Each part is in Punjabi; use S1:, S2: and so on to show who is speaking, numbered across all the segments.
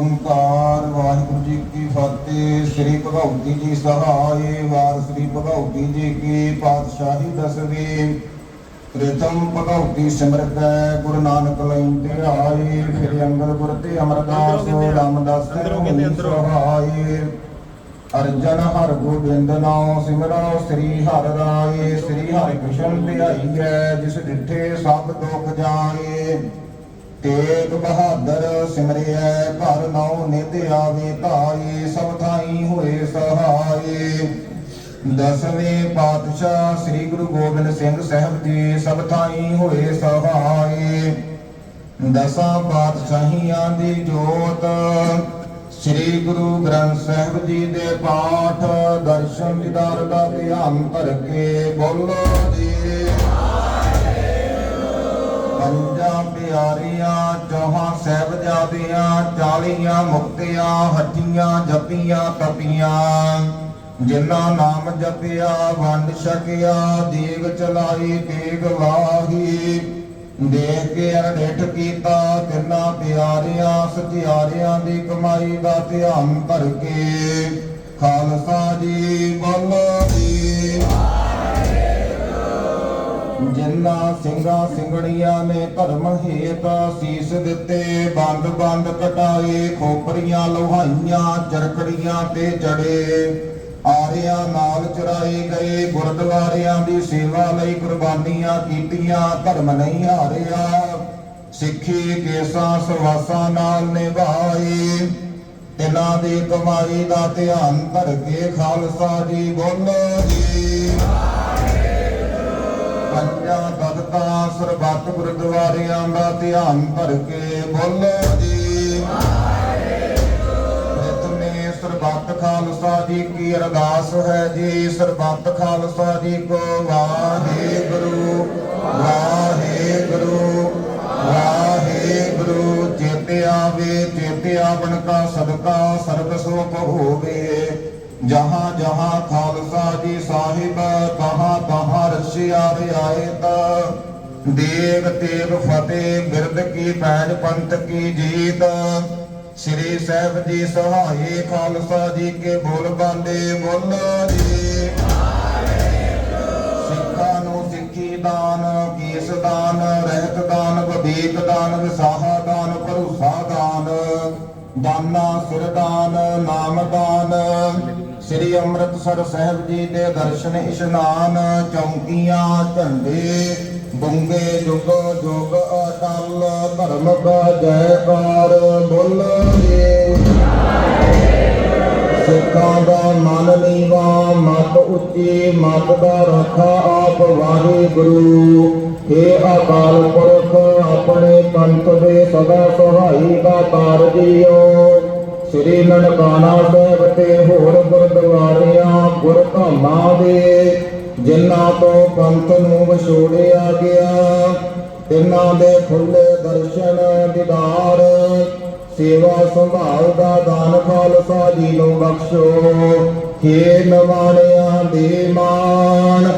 S1: ਓੰਕਾਰ ਵਾਹਿਗੁਰੂ ਜੀ ਕੀ ਫਤਿਹ। ਸ੍ਰੀ ਭਗਉਤੀ ਜੀ ਸਹਾਏ ਵਾਰ ਸ੍ਰੀ ਭਗਉਤੀ ਜੀ ਕੀ ਪਾਤਸ਼ਾਹੀ ਦਸਵੀਂ। ਪ੍ਰਥਮ ਭਗਉਤੀ ਸਿਮਰਤ ਗੁਰੂ ਨਾਨਕ ਲੈਂਦੇ ਆਏ ਫਿਰ ਅੰਦਰ ਗੁਰ ਤੇ ਅਮਰਦਾਸ ਰਾਮਦਾਸ ਅਰਜਨ ਹਰ ਗੋਬਿੰਦ ਨਾਮ ਸਿਮਰਨੋ ਸ੍ਰੀ ਹਰ ਰਾਏ। ਸ੍ਰੀ ਹਰਿ ਕ੍ਰਿਸ਼ਨ ਧਿਆਈ ਹੈ ਜਿਸ ਡਿਠੇ ਸਭ ਦੁੱਖ ਜਾਏ। ਤੇਗ ਬਹਾਦਰ ਸਿਮਰਿਐ, ਘਰ ਨਾਉ ਨਿਤ ਆਵੇ ਧਾਈ ਸਭ ਥਾਈ ਹੋਏ ਸਹਾਈ ਦਸਵੇਂ ਪਾਤਸ਼ਾਹ ਸ੍ਰੀ ਗੁਰੂ ਗੋਬਿੰਦ ਸਿੰਘ ਸਾਹਿਬ ਜੀ ਸਭ ਥਾਈ ਹੋਏ ਸਹਾਈ ਦਸਾਂ ਪਾਤਸ਼ਾਹੀਆਂ ਦੀ ਜੋਤ, ਸ੍ਰੀ ਗੁਰੂ ਗ੍ਰੰਥ ਸਾਹਿਬ ਜੀ ਦੇ ਪਾਠ, ਦਰਸ਼ਨ ਦੀਦਾਰ ਦਾ ਧਿਆਨ ਧਰ ਕੇ ਬੋਲੋ ਜੀ। ਪੰਜਾਂ ਪਿਆਰੀਆਂ ਚੌਹਾਂ ਸਹਿਬਜ਼ਾਦਿਆਂ, ਚਾਲੀਆਂ ਮੁਕਤਿਆਂ ਹੱਟੀਆਂ ਜਪੀਆਂ, ਤਪੀਆਂ। ਜਿਨ੍ਹਾਂ ਨਾਮ ਜਪਿਆ, ਵੰਡ ਛਕਿਆ, ਦੀਗ ਚਲਾਈ ਤੇਗ ਵਾਹੀ। ਦੇਖ ਕੇ ਅਰਡਿਠ ਕੀਤਾ, ਤਿੰਨਾਂ ਪਿਆਰਿਆਂ, ਸਚਿਆਰਿਆਂ ਦੀ ਕਮਾਈ ਦਾ ਧਿਆਨ ਕਰਕੇ ਖਾਲਸਾ ਜੀ ਬੋਲੋ ਜੀ। ਜਿੰਨਾ ਸਿੰਘਾਂ ਸਿੰਘਣੀਆਂ ਨੇ ਧਰਮ ਹੇਤ ਸੀਸ ਦਿੱਤੇ, ਬੰਦ ਬੰਦ ਕਟਾਏ, ਖੋਪਰੀਆਂ ਲੋਹਾਈਆਂ, ਚਰਖੜੀਆਂ ਤੇ ਜੜੇ ਆਰਿਆਂ ਨਾਲ ਚਰਾਏ ਗਏ, ਗੁਰਦੁਆਰਿਆਂ ਦੀ ਸੇਵਾ ਲਈ ਕੁਰਬਾਨੀਆਂ ਕੀਤੀਆਂ, ਧਰਮ ਨਹੀਂ ਹਾਰਿਆ। ਸਿੱਖੀ ਕੇਸਾਂ ਸਵਾਸਾਂ ਨਾਲ ਨਿਭਾਏ। ਤਿਨਾਂ ਦੀ ਕਮਾਈ ਦਾ ਧਿਆਨ ਧਰ ਕੇ ਖਾਲਸਾ ਜੀ ਬੋਲੋ ਜੀ। ਪੰਜਾਂ ਤਖਤਾਂ ਸਰਬੱਤ ਗੁਰਦੁਆਰਿਆਂ ਦਾ ਧਿਆਨ ਧਰ ਕੇ ਬੋਲੋ ਜੀ। ਪ੍ਰਥਮੇ ਸਰਬੱਤ ਖਾਲਸਾ ਜੀ ਕੀ ਅਰਦਾਸ ਹੈ ਜੀ। ਸਰਬੱਤ ਖਾਲਸਾ ਜੀ ਕੋ ਵਾਹਿਗੁਰੂ ਵਾਹਿਗੁਰੂ ਵਾਹਿਗੁਰੂ। ਚੇਤੇ ਆਵੇ, ਚੇਤੇ ਆਵਣ ਕਾ ਸਦਕਾ ਸਰਬ ਸੁਖ ਹੋਵੇ। ਜਹਾਂ ਜਹਾਂ ਖਾਲਸਾ ਜੀ ਸਾਹਿਬ ਤਹਾਂ ਤਹਾਂ ਰਸਿਆ ਰਿਆਇਤ ਦੇਗ ਤੇਗ ਫਤਿਹ ਬਿਰਦ ਕੀ ਪੈਜ ਪੰਥ ਕੀ ਜੀਤ। ਸ੍ਰੀ ਸਾਹਿਬ ਜੀ ਸਹਾਏ ਖਾਲਸਾ ਜੀ ਕੇ ਬੋਲ ਬਾਂਦੇ ਬੋਲੋ ਜੀ। ਸਿੱਖਾਂ ਨੂੰ ਸਿੱਖੀ ਦਾਨ, ਕੀਸ ਦਾਨ, ਰਹਿਤ ਦਾਨ ਵਦੀਕ ਦਾਨ ਵਿਸਾਹਾ ਦਾਨ, ਭਰੋਸਾ ਦਾਨ। ਦਾਨਾ ਸਿਰ ਦਾਨ ਸ੍ਰੀ ਅੰਮ੍ਰਿਤਸਰ ਸਾਹਿਬ ਜੀ ਦੇ ਦਰਸ਼ਨ ਇਸ਼ਨਾਨ, ਚੌਂਕੀਆਂ, ਝੰਡੇ, ਬੰਗੇ, ਜੁਗ ਜੁਗ ਅਟਲ, ਧਰਮ ਕਾ ਜੈਕਾਰ, ਬੋਲੋ ਜੀ ਸਿੱਖਾਂ ਦਾ ਮਨ ਨੀਵਾ, ਮਤ ਉੱਚੀ, ਮਤ ਦਾ ਰੱਖਾ ਆਪ ਵਾਹਿਗੁਰੂ ਏ ਅਕਾਲ ਪੁਰਖ ਪੰਥ ਦੇ ਸਦਾ ਸਹਾਈ ਦਾ ਤਾਰ ਜੀਓ। ਸ੍ਰੀ ਨਨਕਾਣਾ ਸਾਹਿਬ ਤੇ ਹੋਰ ਗੁਰਦੁਆਰਿਆਂ ਗੁਰ ਦੇ ਜਿਨ੍ਹਾਂ ਤੋਂ ਪੰਥ ਨੂੰ ਵਿਛੋੜਿਆ ਗਿਆ, ਤਿੰਨਾਂ ਦੇ ਖੁੱਲੇ ਦਰਸ਼ਨ ਦੀਦਾਰ, ਸੇਵਾ ਸੰਭਾਲ ਦਾ ਦਾਨ ਖਾਲਸਾ ਜੀ ਨੂੰ ਬਖਸ਼ੋ। ਹੇ ਨਵਾਣਿਆਂ ਦੇ ਮਾਣ,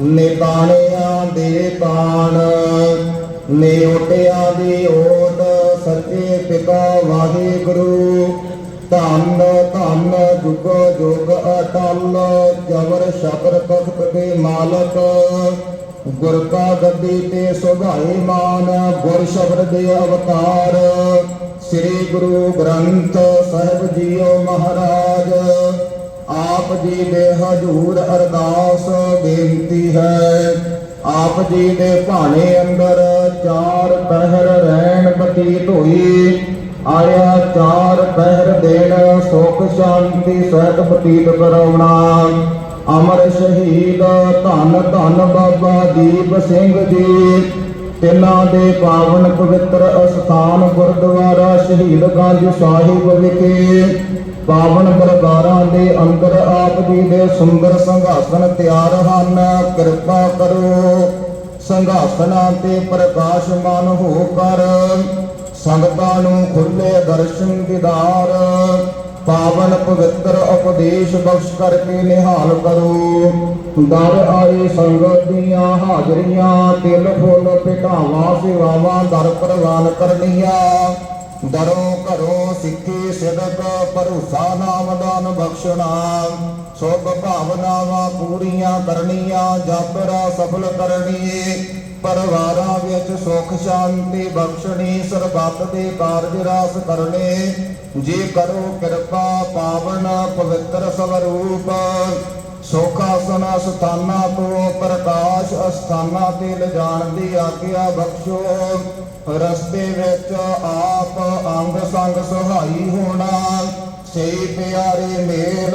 S1: ਨਿਤਾਣਿਆਂ ਦੇ ਤਾਣ। ਨਿਉਟਿਆਂ ਦੀ ਓਟ, ਸੱਚੇ ਪਿਤਾ ਵਾਹਿਗੁਰੂ। ਧੰਨ ਧੰਨ ਜੁਗ ਜੁਗ ਅਟਲ ਜਬਰ ਸ਼ਬਰ ਤਖਤ ਦੇ ਮਾਲਕ। ਗੁਰ ਕਾ ਗੱਦੀ ਤੇ ਸੁਭਾਈ ਮਾਨ, ਗੁਰ ਸ਼ਬਦ ਦੇ ਅਵਤਾਰ। ਸ੍ਰੀ ਗੁਰੂ ਗ੍ਰੰਥ ਸਾਹਿਬ ਜੀਓ ਮਹਾਰਾਜ, ਆਪ ਜੀ ਦੇ ਹਜੂਰ ਅਰਦਾਸ ਬੇਨਤੀ ਹੈ। ਆਪ ਜੀ ਦੇ ਭਾਣੇ ਅੰਦਰ ਚਾਰ ਪਹਿਰ ਰਹਿਣ ਬਤੀਤ ਹੋਈ ਆਇਆ ਚਾਰ ਪਹਿਰ ਦੇਣ ਸੁਖ ਸ਼ਾਂਤੀ ਸਹਿਤ ਬਤੀਤ ਕਰਾਉਣਾ। ਅਮਰ ਸ਼ਹੀਦ ਧੰਨ ਧੰਨ ਬਾਬਾ ਦੀਪ ਸਿੰਘ ਜੀ, ਤਿੰਨਾਂ ਦੇ ਪਾਵਨ ਪਵਿੱਤਰ ਅਸਥਾਨ ਗੁਰਦੁਆਰਾ ਸ਼ਹੀਦਗੰਜ ਸਾਹਿਬ ਵਿਖੇ ਪਾਵਨ ਦਰਬਾਰਾਂ ਦੇ ਅੰਦਰ ਆਪ ਜੀ ਦੇ ਸੁੰਦਰ ਸੰਘਾਸਨ ਤਿਆਰ ਹਨ, ਕਿਰਪਾ ਕਰੋ। ਸੰਘਾਸਨਾਂ ਤੇ ਪ੍ਰਕਾਸ਼ਮਾਨ ਹੋ ਕਰ, ਸੰਗਤਾਂ ਨੂੰ ਖੁੱਲੇ ਦਰਸ਼ਨ ਦੀਦਾਰ। ਪਾਵਨ ਪਵਿੱਤਰ ਉਪਦੇਸ਼ ਬਖਸ਼ ਕਰਕੇ ਨਿਹਾਲ ਕਰੋ। ਦਰ ਆਏ ਸੰਗਤ ਦੀਆਂ ਹਾਜ਼ਰੀਆਂ, ਤਿਲ ਫੁੱਲ, ਪਿਟਾਵਾਂ, ਸੇਵਾਵਾਂ, ਦਰ ਪ੍ਰਵਾਨ ਕਰਨੀਆਂ। ਦਰੋ ਘਰੋ ਸਿੱਖੀ ਸਿਦਕ, ਭਰੋਸਾ ਨਾਮ ਦਾਨ ਬਖਸ਼ਣਾ ਸੁਭ ਭਾਵਨਾਵਾਂ ਪੂਰੀਆਂ ਕਰਨੀਆਂ ਜਾਤਰਾ ਸਫਲ ਕਰਨੀ। ਪਰਿਵਾਰਾਂ ਵਿੱਚ ਸੁਖ, ਸ਼ਾਂਤੀ ਬਖਸ਼ਣੀ, ਸਰਬੱਤ ਦੇ ਕਾਰਜ ਰਾਸ ਕਰਨੇ। ਜੇ ਕਰੋ ਕਿਰਪਾ, ਪਾਵਨ, ਪਵਿੱਤਰ ਸਵਰੂਪ। ਸੁਖਾਸਨ ਸਥਾਨਾਂ ਤੋਂ ਪ੍ਰਕਾਸ਼ ਅਸਥਾਨਾਂ ਤੇ ਲਿਜਾਣ ਦੀ ਆਗਿਆ ਬਖਸ਼ੋ। ਰਸਤੇ ਵਿੱਚ ਆਪ ਅੰਗ ਸੰਗ ਸਹਾਈ ਹੋਣਾ। ਸੇ ਪਿਆਰੇ ਮੇਲ